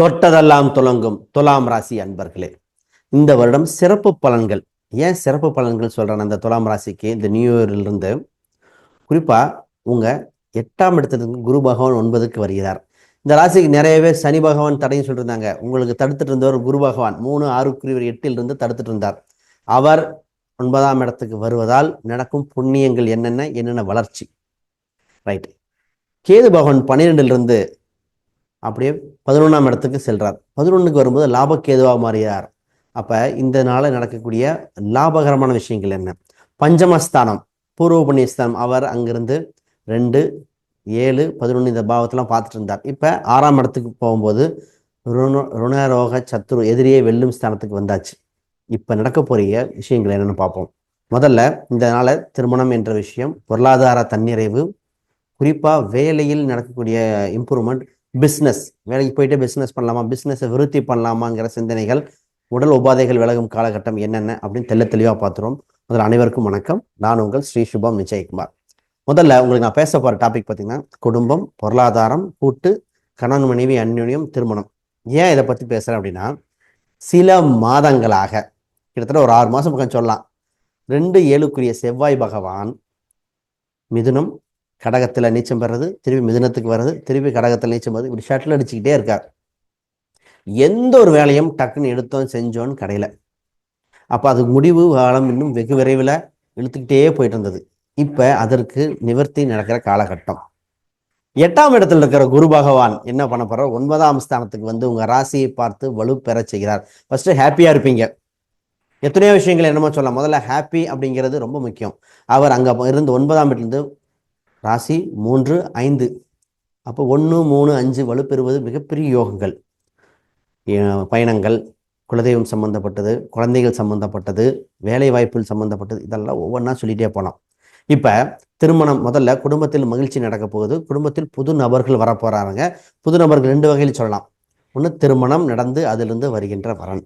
தொட்டதெல்லாம் துலங்கும் துலாம் ராசி அன்பர்களே இந்த வருடம் சிறப்பு பலன்கள். ஏன் சிறப்பு பலன்கள் சொல்கிறேன் அந்த துலாம் ராசிக்கு? இந்த நியூ இயர்லேருந்து இருந்து உங்கள் எட்டாம் இடத்துக்கு குரு பகவான் ஒன்பதுக்கு வருகிறார். இந்த ராசிக்கு நிறையவே சனி பகவான் தடையும் சொல்லியிருந்தாங்க உங்களுக்கு தடுத்துட்டு இருந்தவர் குரு பகவான். மூணு ஆறுக்குரியவர் எட்டிலிருந்து தடுத்துட்டு இருந்தார். அவர் ஒன்பதாம் இடத்துக்கு வருவதால் நடக்கும் புண்ணியங்கள் என்னென்ன? என்னென்ன வளர்ச்சி? ரைட் கேது பகவான் பன்னிரெண்டிலிருந்து அப்படியே பதினொன்றாம் இடத்துக்கு செல்கிறார் பதினொன்றுக்கு வரும்போது லாபக்கேதுவாக மாறுகிறார் அப்போ இந்த நாளில் நடக்கக்கூடிய லாபகரமான விஷயங்கள் என்ன? பஞ்சமஸ்தானம் பூர்வ புண்ணியஸ்தானம் அவர் அங்கிருந்து ரெண்டு ஏழு பதினொன்று இந்த பாவத்தெல்லாம் பார்த்துட்டு இருந்தார். இப்போ ஆறாம் இடத்துக்கு போகும்போது ருண ருணரோக சத்துரு எதிரியே வெல்லும் ஸ்தானத்துக்கு வந்தாச்சு. இப்போ நடக்க போகிற விஷயங்கள் என்னென்னு பார்ப்போம். முதல்ல இந்த நாளில் திருமணம் என்ற விஷயம் பொருளாதார தன்னிறைவு குறிப்பாக வேலையில் நடக்கக்கூடிய இம்ப்ரூவ்மெண்ட் பிஸ்னஸ் வேலைக்கு போயிட்டு பிஸ்னஸ் பண்ணலாமா? பிஸ்னஸை விருத்தி பண்ணலாமாங்கிற சிந்தனைகள் உடல் உபாதைகள் விலகும் காலகட்டம் என்னென்ன அப்படின்னு தெள்ள தெளிவாக பார்த்துருவோம். முதல்ல அனைவருக்கும் வணக்கம். நான் உங்கள் ஸ்ரீ சுபம் நிச்சயகுமார் முதல்ல உங்களுக்கு நான் பேச போகிற டாபிக் பார்த்தீங்கன்னா குடும்பம் பொருளாதாரம் கூட்டு கணவன் மனைவி அந்யோன்யம் திருமணம். ஏன் இதை பற்றி பேசுகிறேன் அப்படின்னா சில மாதங்களாக கிட்டத்தட்ட ஒரு ஆறு மாதம் பக்கம் சொல்லலாம். ரெண்டு ஏழுக்குரிய செவ்வாய் பகவான் மிதுனம் கடகத்தில் நீச்சம் பெறது திருப்பி மிதனத்துக்கு வர்றது திருப்பி கடகத்தில் நீச்சம் பெறது இப்படி ஷட்டில் அடிச்சுக்கிட்டே இருக்கார். எந்த ஒரு வேலையும் டக்குன்னு எடுத்தோம் செஞ்சோன்னு கடையில். அப்போ அது முடிவு காலம் இன்னும் வெகு விரைவில் இழுத்துக்கிட்டே போயிட்டு இருந்தது. இப்போ அதற்கு நிவர்த்தி நடக்கிற காலகட்டம். எட்டாம் இடத்துல இருக்கிற குரு பகவான் என்ன பண்ண போறார்? ஒன்பதாம் ஸ்தானத்துக்கு வந்து உங்கள் ராசியை பார்த்து வலு பெற செய்கிறார். ஃபர்ஸ்ட் ஹாப்பியாக இருப்பீங்க. எத்தனையோ விஷயங்கள் என்னமோ சொல்லலாம். முதல்ல ஹாப்பி அப்படிங்கிறது ரொம்ப முக்கியம். அவர் அங்கே இருந்து ஒன்பதாம் இடத்துலேருந்து ராசி மூன்று ஐந்து. அப்போ ஒன்று மூணு அஞ்சு வலுப்பெறுவது மிகப்பெரிய யோகங்கள். பயணங்கள் குலதெய்வம் சம்பந்தப்பட்டது குழந்தைகள் சம்பந்தப்பட்டது வேலை வாய்ப்புகள் சம்பந்தப்பட்டது இதெல்லாம் ஒவ்வொன்றா சொல்லிகிட்டே போகலாம் இப்போ திருமணம் முதல்ல குடும்பத்தில் மகிழ்ச்சி நடக்க போகுது. குடும்பத்தில் புது நபர்கள் வரப்போகிறாங்க புது நபர்கள் ரெண்டு வகையில் சொல்லலாம். ஒன்று திருமணம் நடந்து அதிலிருந்து வருகின்ற வரன்.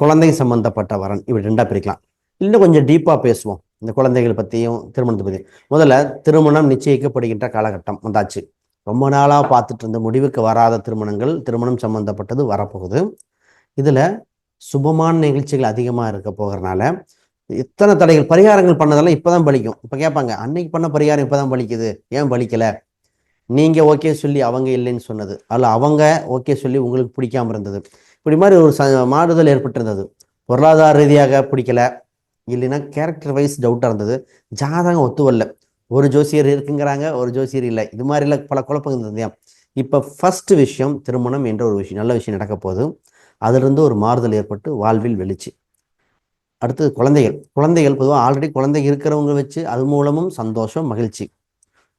குழந்தை சம்பந்தப்பட்ட வரன். இப்படி ரெண்டாக பிரிக்கலாம். இன்னும் கொஞ்சம் டீப்பாக பேசுவோம். இந்த குழந்தைகள் பற்றியும் திருமணத்தை பற்றியும் முதல்ல திருமணம் நிச்சயிக்கப்படுகின்ற காலகட்டம் வந்தாச்சு. ரொம்ப நாளாக பார்த்துட்டு இருந்த முடிவுக்கு வராத திருமணங்கள் திருமணம் சம்பந்தப்பட்டது வரப்போகுது. இதில் சுபமான நிகழ்ச்சிகள் அதிகமாக இருக்க போகிறனால இத்தனை தடைகள் பரிகாரங்கள் பண்ணதெல்லாம் இப்போதான் பலிக்கும். இப்போ கேட்பாங்க அன்னைக்கு பண்ண பரிகாரம் இப்போ தான் பலிக்குது. ஏன் பலிக்கலை? நீங்கள் ஓகே சொல்லி அவங்க இல்லைன்னு சொன்னது. அல்ல அவங்க ஓகே சொல்லி உங்களுக்கு பிடிக்காம இருந்தது. இப்படி மாதிரி ஒரு ச மாறுதல் ஏற்பட்டிருந்தது. பொருளாதார ரீதியாக பிடிக்கல. இல்லைன்னா கேரக்டர் வைஸ் டவுட்டாக இருந்தது. ஜாதகம் ஒத்து வரல. ஒரு ஜோசியர் இருக்குங்கிறாங்க ஒரு ஜோசியர் இல்லை. இது மாதிரில பல குழப்பங்கள் இருந்தது இப்போ ஃபஸ்ட்டு விஷயம் திருமணம் என்ற ஒரு விஷயம் நல்ல விஷயம் நடக்க போகுது. அதிலிருந்து ஒரு மாறுதல் ஏற்பட்டு வாழ்வில் வெளிச்சு. அடுத்தது குழந்தைகள். குழந்தைகள் பொதுவாக ஆல்ரெடி குழந்தை இருக்கிறவங்க வச்சு அது மூலமும் சந்தோஷம் மகிழ்ச்சி.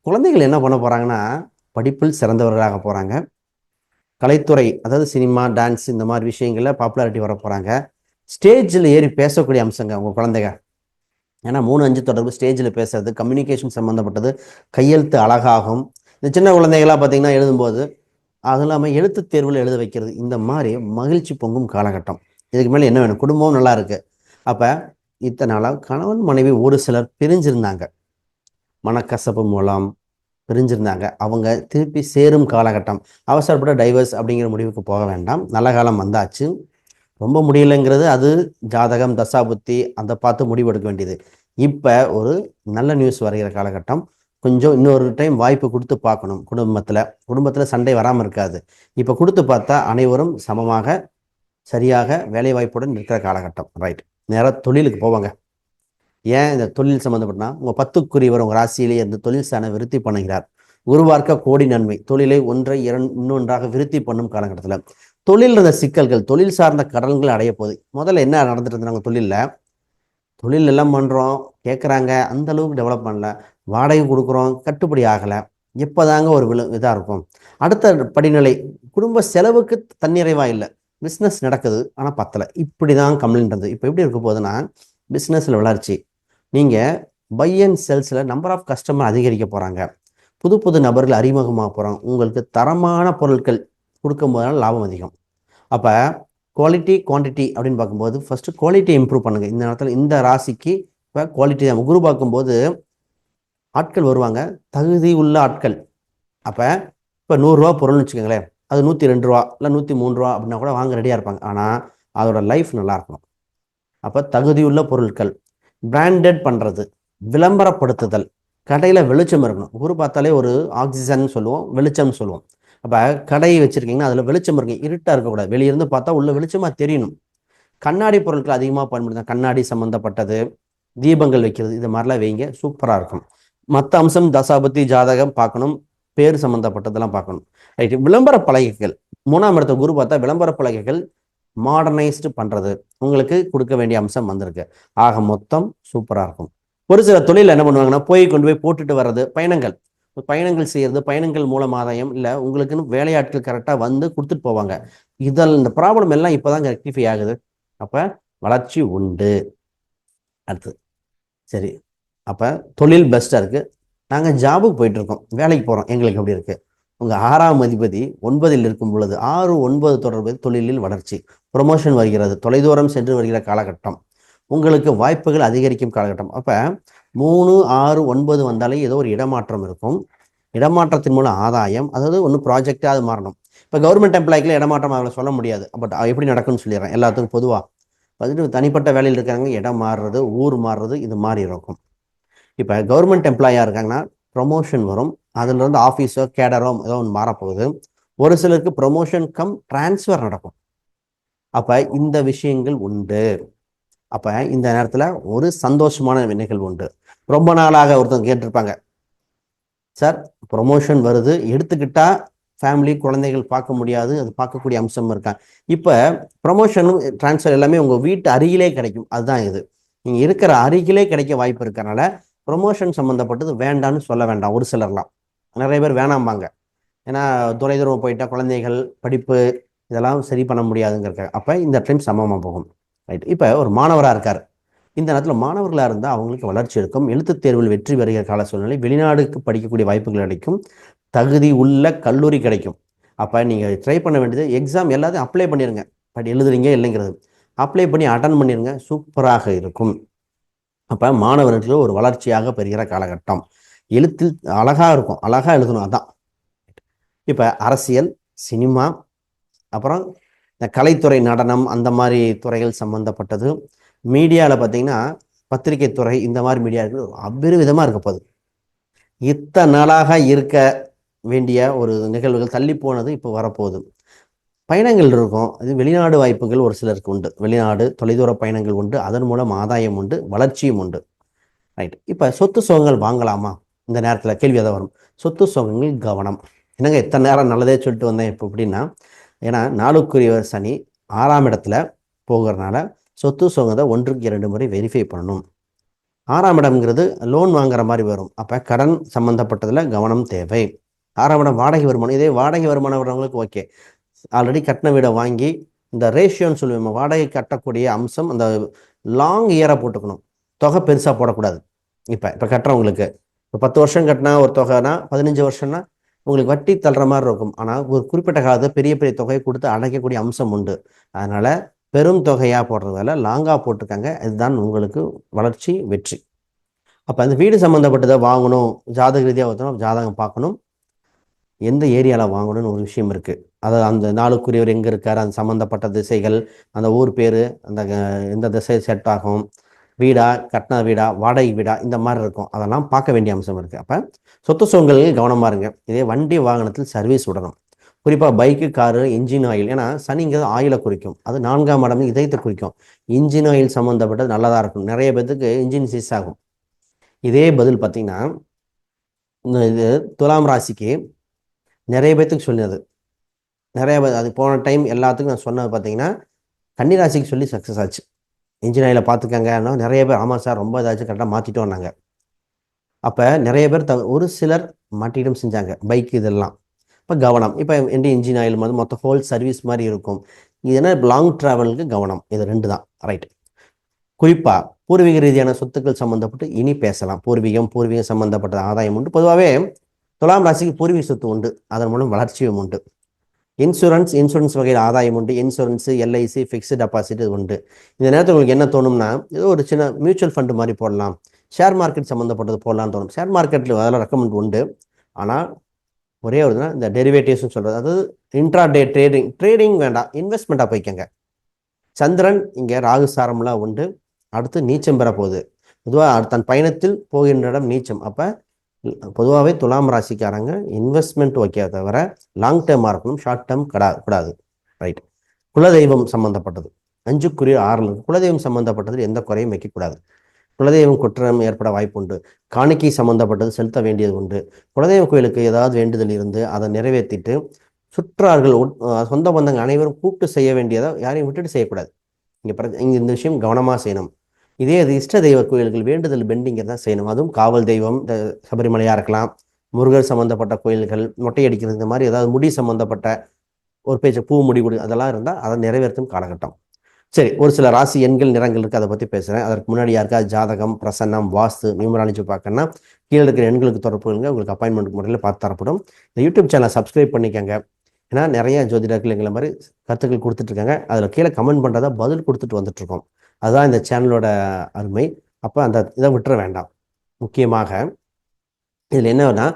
குழந்தைகள் என்ன பண்ண போகிறாங்கன்னா படிப்பில் சிறந்தவர்களாக போகிறாங்க கலைத்துறை அதாவது சினிமா டான்ஸ் இந்த மாதிரி விஷயங்களில் பாப்புலாரிட்டி வர போகிறாங்க ஸ்டேஜில் ஏறி பேசக்கூடிய அம்சங்க உங்கள் குழந்தைங்க. ஏன்னா மூணு அஞ்சு தொடர்பு ஸ்டேஜில் பேசுறது கம்யூனிகேஷன் சம்மந்தப்பட்டது கையெழுத்து அழகாகும். இந்த சின்ன குழந்தைகளாக பார்த்தீங்கன்னா எழுதும்போது அது இல்லாமல் எழுத்து தேர்வில் எழுத வைக்கிறது இந்த மாதிரி மகிழ்ச்சி பொங்கும் காலகட்டம். இதுக்கு மேலே என்ன வேணும்? குடும்பம் நல்லா இருக்கு. அப்போ இத்தனை நாளாக கணவன் மனைவி ஒரு சிலர் பிரிஞ்சிருந்தாங்க. மனக்கசப்பு மூலம் பிரிஞ்சிருந்தாங்க. அவங்க திருப்பி சேரும் காலகட்டம். அவசரப்பட்ட டைவர்ஸ் அப்படிங்கிற முடிவுக்கு போக வேண்டாம். நல்ல காலம் வந்தாச்சு. ரொம்ப முடியலைங்கிறது அது ஜாதகம் தசாபுத்தி அதை பார்த்து முடிவெடுக்க வேண்டியது. இப்போ ஒரு நல்ல நியூஸ் வருகிற காலகட்டம் கொஞ்சம் இன்னொரு டைம் வாய்ப்பு கொடுத்து பார்க்கணும் குடும்பத்தில். குடும்பத்தில் சண்டை வராமல் இருக்காது. இப்போ கொடுத்து பார்த்தா அனைவரும் சமமாக சரியாக வேலை வாய்ப்புடன் இருக்கிற காலகட்டம். ரைட் நேராக தொழிலுக்கு போவாங்க. ஏன் இந்த தொழில் சம்மந்தப்பட்டனா உங்கள் பத்துக்குரியவர் உங்கள் ராசியிலேயே இந்த தொழில் சாண விருத்தி பண்ணுகிறார். உருவார்க்க கோடி நன்மை. தொழிலை ஒன்றை இரண் இன்னொன்றாக விருத்தி பண்ணும் காலகட்டத்தில். தொழில் இருந்த சிக்கல்கள் தொழில் சார்ந்த கடன்கள் அடைய போகுது. முதல்ல என்ன நடந்துட்டு இருந்தாங்க தொழிலில்? தொழில் எல்லாம் பண்ணுறோம் கேட்குறாங்க அந்த அளவுக்கு டெவலப் பண்ணல. வாடகை கொடுக்குறோம் கட்டுப்படி ஆகலை. எப்போதாங்க ஒரு விழு இதாக இருக்கும். அடுத்த படிநிலை குடும்ப செலவுக்கு தன்னிறைவாக இல்லை. பிஸ்னஸ் நடக்குது ஆனால் பத்தலை. இப்படி தான் கம்ப்ளைண்ட் இருந்தது. இப்போ எப்படி இருக்க போகுதுன்னா பிஸ்னஸில் வளர்ச்சி. நீங்கள் பை அண்ட் செல்ஸில் நம்பர் ஆஃப் கஸ்டமர் அதிகரிக்க போகிறாங்க புது புது நபர்கள் அறிமுகமாக போகிறோம் உங்களுக்கு தரமான பொருட்கள் கொடுக்கும் போதனால லாபம் அதிகம். அப்போ குவாலிட்டி குவான்டிட்டி அப்படின்னு பார்க்கும்போது ஃபஸ்ட்டு குவாலிட்டி இம்ப்ரூவ் பண்ணுங்கள் இந்த நேரத்தில் இந்த ராசிக்கு இப்போ குவாலிட்டி தான். குரு பார்க்கும்போது ஆட்கள் வருவாங்க. தகுதி உள்ள ஆட்கள். அப்போ இப்போ நூறுரூவா பொருள்னு வச்சுக்கோங்களேன். அது நூற்றி ரெண்டு ரூபா இல்லை நூற்றி மூணு ரூபா அப்படின்னா கூட வாங்க ரெடியாக இருப்பாங்க. ஆனால் அதோட லைஃப் நல்லா இருக்கணும். அப்போ தகுதியுள்ள பொருட்கள் பிராண்டட் பண்ணுறது விளம்பரப்படுத்துதல் கடையில் வெளிச்சம் இருக்கணும். குரு பார்த்தாலே ஒரு ஆக்சிஜன் சொல்லுவோம் வெளிச்சம்னு சொல்லுவோம். அப்போ கடையை வச்சுருக்கீங்கன்னா அதில் வெளிச்சம் இருக்கு. இருட்டாக இருக்கக்கூடாது. வெளியிருந்து பார்த்தா உள்ள வெளிச்சமாக தெரியணும். கண்ணாடி பொருட்கள் அதிகமாக பயன்படுத்த கண்ணாடி சம்மந்தப்பட்டது தீபங்கள் வைக்கிறது இது மாதிரிலாம் வைங்க. சூப்பராக இருக்கும். மற்ற அம்சம் தசாபதி ஜாதகம் பார்க்கணும். பேர் சம்மந்தப்பட்டதெல்லாம் பார்க்கணும். ரைட் விளம்பர பலகைகள். மூணாம் இடத்த குரு பார்த்தா விளம்பர பலகைகள் மாடர்னைஸ்டு பண்ணுறது உங்களுக்கு கொடுக்க வேண்டிய அம்சம் வந்திருக்கு. ஆக மொத்தம் சூப்பராக இருக்கும். ஒரு சில தொழில் என்ன பண்ணுவாங்கன்னா போய் கொண்டு போய் போட்டுட்டு வர்றது பயணங்கள். பயணங்கள் செய்யறது பயணங்கள் மூலம் ஆதாயம் இல்லை உங்களுக்குன்னு வேலையாட்கள் கரெக்டாக வந்து கொடுத்துட்டு போவாங்க. இதில் இந்த ப்ராப்ளம் எல்லாம் இப்போ தான் ரெக்டிஃபை ஆகுது. அப்போ வளர்ச்சி உண்டு. அடுத்து சரி. அப்போ தொழில் பெஸ்ட்டாக இருக்குது நாங்கள் ஜாபுக்கு போயிட்டுருக்கோம் வேலைக்கு போகிறோம் எங்களுக்கு எப்படி இருக்குது உங்கள் ஆறாம் அதிபதி ஒன்பதில் இருக்கும் பொழுது ஆறு ஒன்பது தொடர்பு தொழிலில் வளர்ச்சி. ப்ரொமோஷன் வருகிறது. தொலைதூரம் சென்று வருகிற காலகட்டம். உங்களுக்கு வாய்ப்புகள் அதிகரிக்கும் காலகட்டம். அப்போ மூணு ஆறு ஒன்பது வந்தாலே ஏதோ ஒரு இடமாற்றம் இருக்கும். இடமாற்றத்தின் மூலம் ஆதாயம் அதாவது ஒன்று ப்ராஜெக்டாக அது மாறணும். இப்போ கவர்மெண்ட் எம்ப்ளாய்க்கில் இடமாற்றம் அவங்கள சொல்ல முடியாது. பட் எப்படி நடக்கும்னு சொல்லிடுறேன். எல்லாத்துக்கும் பொதுவாக வந்துட்டு தனிப்பட்ட வேலையில் இருக்காங்க இடம் மாறுறது ஊர் மாறுறது இது மாதிரி இருக்கும். இப்போ கவர்மெண்ட் எம்ப்ளாயாக இருக்காங்கன்னா ப்ரொமோஷன் வரும். அதுலேருந்து ஆஃபீஸோ கேடரோ ஏதோ ஒன்று மாறப்போகுது. ஒரு சிலருக்கு ப்ரொமோஷன் கம் டிரான்ஸ்ஃபர் நடக்கும். அப்போ இந்த விஷயங்கள் உண்டு. அப்போ இந்த நேரத்தில் ஒரு சந்தோஷமான நிகழ்வு உண்டு. ரொம்ப நாளாக ஒருத்தவங்க கேட்டிருப்பாங்க. சார் ப்ரொமோஷன் வருது. எடுத்துக்கிட்டா ஃபேமிலி குழந்தைகள் பார்க்க முடியாது. அது பார்க்கக்கூடிய அம்சம் இருக்காங்க இப்போ ப்ரொமோஷனும் ட்ரான்ஸ்ஃபர் எல்லாமே உங்கள் வீட்டு அருகிலே கிடைக்கும். அதுதான் இது. நீங்கள் இருக்கிற அருகிலே கிடைக்க வாய்ப்பு இருக்கிறனால ப்ரொமோஷன் சம்மந்தப்பட்டது வேண்டான்னு சொல்ல வேண்டாம். ஒரு சிலர்லாம். நிறைய பேர் வேணாம்பாங்க. ஏன்னா தொலைதூரம் போயிட்டா குழந்தைகள் படிப்பு இதெல்லாம் சரி பண்ண முடியாதுங்கிறக்க அப்போ இந்த டைம் சமமாக போகும். ரைட் இப்போ ஒரு மாணவராக இருக்கார். இந்த நேரத்தில் மாணவர்களாக இருந்தால் அவங்களுக்கு வளர்ச்சி இருக்கும் எழுத்துத் தேர்வில் வெற்றி பெறுகிற கால சூழ்நிலை வெளிநாடுக்கு படிக்கக்கூடிய வாய்ப்புகள் கிடைக்கும். தகுதி உள்ள கல்லூரி கிடைக்கும். அப்போ நீங்கள் ட்ரை பண்ண வேண்டியது எக்ஸாம் எல்லாத்தையும் அப்ளை பண்ணிடுங்க பட் எழுதுறீங்க இல்லைங்கிறது. அப்ளை பண்ணி அட்டன் பண்ணிடுங்க சூப்பராக இருக்கும். அப்போ மாணவர்களுக்கு ஒரு வளர்ச்சியாக பெறுகிற காலகட்டம். எழுத்தில் அழகாக இருக்கும். அழகாக எழுதணும். அதான். இப்போ அரசியல் சினிமா அப்புறம் இந்த கலைத்துறை நடனம் அந்த மாதிரி துறைகள் சம்மந்தப்பட்டது மீடியாவில் பார்த்தீங்கன்னா பத்திரிகை துறை இந்த மாதிரி மீடியாவுக்கு அபரிவிதமாக இருக்கப்போகுது இத்தனை நாளாக இருக்க வேண்டிய ஒரு நிகழ்வுகள் தள்ளி போனது இப்போ வரப்போகுது. பயணங்கள் இருக்கும். இது வெளிநாடு வாய்ப்புகள் ஒரு சிலருக்கு உண்டு. வெளிநாடு தொலைதூர பயணங்கள் உண்டு. அதன் மூலம் ஆதாயம் உண்டு. வளர்ச்சியும் உண்டு. ரைட் இப்போ சொத்து சுகங்கள் வாங்கலாமா? இந்த நேரத்தில் கேள்வி அதை வரும்? சொத்து சுகங்கள் கவனம். என்னங்க இத்தனை நேரம் நல்லதே சொல்லிட்டு வந்தேன் இப்போ எப்படின்னா ஏன்னா நாளுக்குரியவர் சனி ஆறாம் இடத்துல போகிறதுனால சொத்து சுகத்தை ஒன்றுக்கு இரண்டு முறை வெரிஃபை பண்ணணும். ஆறாம் இடம்ங்கிறது லோன் வாங்குற மாதிரி வரும். அப்போ கடன் சம்மந்தப்பட்டதில் கவனம் தேவை. ஆறாம் இடம் வாடகை வருமானம். இதே வாடகை வருமானம் வரவங்களுக்கு ஓகே ஆல்ரெடி கட்டின வீடை வாங்கி இந்த ரேஷியோன்னு சொல்லுவோம். வாடகை கட்டக்கூடிய அம்சம் அந்த லாங் இயராக போட்டுக்கணும். தொகை பெருசாக போடக்கூடாது. இப்போ இப்போ கட்டுறவங்களுக்கு. இப்போ பத்து வருஷம் கட்டினா ஒரு தொகைனா பதினஞ்சு வருஷம்னா உங்களுக்கு வட்டி தள்ளுற மாதிரி இருக்கும். ஆனால் ஒரு குறிப்பிட்ட காலத்தை பெரிய பெரிய தொகையை கொடுத்து அடைக்கக்கூடிய அம்சம் உண்டு. அதனால் பெரும் தொகையாக போடுறதால லாங்காக போட்டிருக்காங்க. இதுதான் உங்களுக்கு வளர்ச்சி வெற்றி. அப்போ அந்த வீடு சம்மந்தப்பட்டதை வாங்கணும் ஜாதக ரீதியாக பார்த்தோம்னா ஜாதகம் பார்க்கணும். எந்த ஏரியாவில் வாங்கணும்னு ஒரு விஷயம் இருக்குது அதாவது அந்த நாளுக்குரியவர் எங்கே இருக்கார் அந்த சம்மந்தப்பட்ட திசைகள் அந்த ஊர் பேர் அந்த எந்த திசை செட் ஆகும் வீடா கட்டின வீடா வாடகை வீடா இந்த மாதிரி இருக்கும். அதெல்லாம் பார்க்க வேண்டிய அம்சம் இருக்குது அப்போ சொத்து சூழ்நிலையில் கவனமாக இருங்க. இதே வண்டி வாகனத்தில் சர்வீஸ் விடணும். குறிப்பாக பைக்கு காரு இன்ஜின் ஆயில் ஏன்னா சனிங்கிறது ஆயிலை குறிக்கும். அது நான்காம் இடம் இதயத்தை குறிக்கும். இன்ஜின் ஆயில் சம்மந்தப்பட்டது நல்லதாக இருக்கும் நிறைய பேர்த்துக்கு இன்ஜின் சீஸ் ஆகும். இதே பதில் பார்த்தீங்கன்னா இது துலாம் ராசிக்கு நிறைய பேர்த்துக்கு சொன்னது நிறைய பேர் அது போன டைம் எல்லாத்துக்கும் நான் சொன்னது பார்த்தீங்கன்னா கன்னிராசிக்கு சொல்லி சக்ஸஸ் ஆச்சு. இன்ஜின் இன்ஜினியரில் பார்த்துக்கங்க நிறைய பேர் ஆமாம் சார் ரொம்ப இதாச்சு கரெக்டாக மாற்றிட்டோம் நாங்கள் அப்போ நிறைய பேர் த ஒரு சிலர் மாட்டிட்டும் செஞ்சாங்க. பைக் இதெல்லாம். இப்போ கவனம். இப்போ என் இன்ஜின் ஆயில் வந்து மொத்த ஹோல் சர்வீஸ் மாதிரி இருக்கும். இது என்ன? லாங் ட்ராவலுக்கு கவனம். இது ரெண்டு தான். ரைட் குறிப்பாக பூர்வீக ரீதியான சொத்துக்கள் சம்மந்தப்பட்டு இனி பேசலாம். பூர்வீகம் பூர்வீகம் சம்மந்தப்பட்ட ஆதாயம் உண்டு. பொதுவாகவே துலாம் ராசிக்கு பூர்வீக சொத்து உண்டு. அதன் மூலம் வளர்ச்சியும் உண்டு. இன்சூரன்ஸ் இன்சூரன்ஸ் வகையில் ஆதாயம் உண்டு. இன்சூரன்ஸு எல்ஐசி ஃபிக்ஸ்டு டெபாசிட் உண்டு. இந்த நேரத்தில் உங்களுக்கு என்ன தோணும்னா ஏதோ ஒரு சின்ன மியூச்சுவல் ஃபண்டு மாதிரி போடலாம். ஷேர் மார்க்கெட் சம்மந்தப்பட்டது போடலாம்னு தோணும். ஷேர் மார்க்கெட்டில் அதெல்லாம் ரெக்கமெண்ட் உண்டு. ஆனால் ஒரே ஒரு இதுனா இந்த டெரிவேட்டிவ்ஸ்னு சொல்கிறது அதாவது இன்ட்ரா டே ட்ரேடிங் ட்ரேடிங் வேண்டாம் இன்வெஸ்ட்மெண்ட்டாக போய்க்கங்க. சந்திரன் இங்கே ராகு சாரம்லாம் உண்டு. அடுத்து நீச்சம் பெற போகுது. பொதுவாக தன் பயணத்தில் போகின்ற இடம் நீச்சம். அப்போ பொதுவாகவே துலாம் ராசிக்காரங்க இன்வெஸ்ட்மெண்ட் ஓகே தவிர லாங் டேர்மாக இருக்கணும். ஷார்ட் டேர்ம் கடா கூடாது. ரைட் குலதெய்வம் சம்மந்தப்பட்டது அஞ்சுக்குரிய ஆறில் குலதெய்வம் சம்மந்தப்பட்டது எந்த குறையும் வைக்கக்கூடாது குலதெய்வம் குற்றம் ஏற்பட வாய்ப்பு உண்டு காணிக்கை சம்பந்தப்பட்டது செலுத்த வேண்டியது உண்டு. குலதெய்வ கோயிலுக்கு ஏதாவது வேண்டுதல் இருந்து அதை நிறைவேற்றிட்டு சுற்றார்கள் சொந்த பந்தங்கள் அனைவரும் கூப்பிட்டு செய்ய வேண்டியதை யாரையும் விட்டுட்டு செய்யக்கூடாது. இங்கே பிர இங்கே இந்த விஷயம் கவனமாக செய்யணும். இதே இது இஷ்ட தெய்வ கோயில்கள் வேண்டுதல் பெண்டிங்கை தான் செய்யணும். அதுவும் காவல் தெய்வம் இந்த சபரிமலையாக இருக்கலாம் முருகர் சம்மந்தப்பட்ட கோயில்கள் மொட்டை அடிக்கிறது இந்த மாதிரி ஏதாவது முடி சம்மந்தப்பட்ட ஒரு பேச்சு பூ முடி கொடு அதெல்லாம் இருந்தால் அதை நிறைவேற்றும் காலகட்டம். சரி ஒரு சில ராசி எண்கள் நிறங்கள் இருக்குது அதை பற்றி பேசுகிறேன் அதற்கு முன்னாடி யாருக்காவது ஜாதகம் பிரசன்னம் வாஸ்து நியூமராலஜி பார்க்கணும்னா கீழே இருக்கிற எண்களுக்கு தொடர்பு உங்களுக்கு அப்பாயின்மெண்ட் முறையில் பார்த்து தரப்படும். இந்த யூடியூப் சேனலை சப்ஸ்கிரைப் பண்ணிக்கோங்க. ஏன்னா நிறைய ஜோதிடர்கள் எங்களை மாதிரி கருத்துக்கள் கொடுத்துட்ருக்காங்க அதில் கீழே கமெண்ட் பண்ணுறதா பதில் கொடுத்துட்டு வந்துட்ருக்கோம் அதுதான் இந்த சேனலோட அருமை. அப்போ அந்த இதை விட்டுற வேண்டாம். முக்கியமாக இதில் என்னன்னா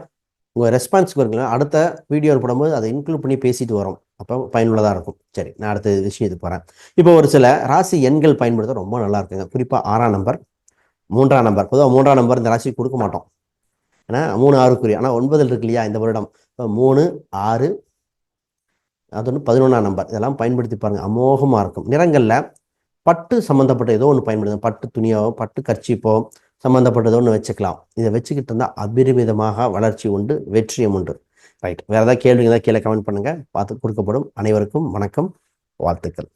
உங்கள் ரெஸ்பான்ஸ் வருங்களா அடுத்த வீடியோ போடும்போது அதை இன்க்ளூட் பண்ணி பேசிட்டு வரோம். அப்போ பயனுள்ளதாக இருக்கும். சரி நான் அடுத்த விஷயத்துக்கு போகிறேன் இப்போ ஒரு சில ராசி எண்கள் பயன்படுத்த ரொம்ப நல்லா இருக்குங்க. குறிப்பாக ஆறாம் நம்பர் மூன்றாம் நம்பர் பொதுவாக மூன்றாம் நம்பர் இந்த ராசி கொடுக்க மாட்டோம். ஏன்னா மூணு ஆறுக்குரிய. ஆனால் ஒன்பதில் இருக்கு இல்லையா இந்த வருடம். இப்போ மூணு ஆறு அது ஒன்று பதினொன்றாம் நம்பர் இதெல்லாம் பயன்படுத்தி பாருங்கள் அமோகமாக இருக்கும். நிறங்களில் பட்டு சம்மந்தப்பட்ட ஏதோ ஒன்று பயன்படுத்தும் பட்டு துணியோ பட்டு கர்ச்சிப்போ சம்மந்தப்பட்டது ஒன்று வச்சுக்கலாம். இதை வச்சுக்கிட்டு இருந்தால் அபரிமிதமாக வளர்ச்சி உண்டு வெற்றியும் உண்டு. ரைட் வேறு ஏதாவது கேள்விங்க ஏதாவது கீழே கமெண்ட் பண்ணுங்கள் பார்த்து கொடுக்கப்படும் அனைவருக்கும் வணக்கம் வாழ்த்துக்கள்.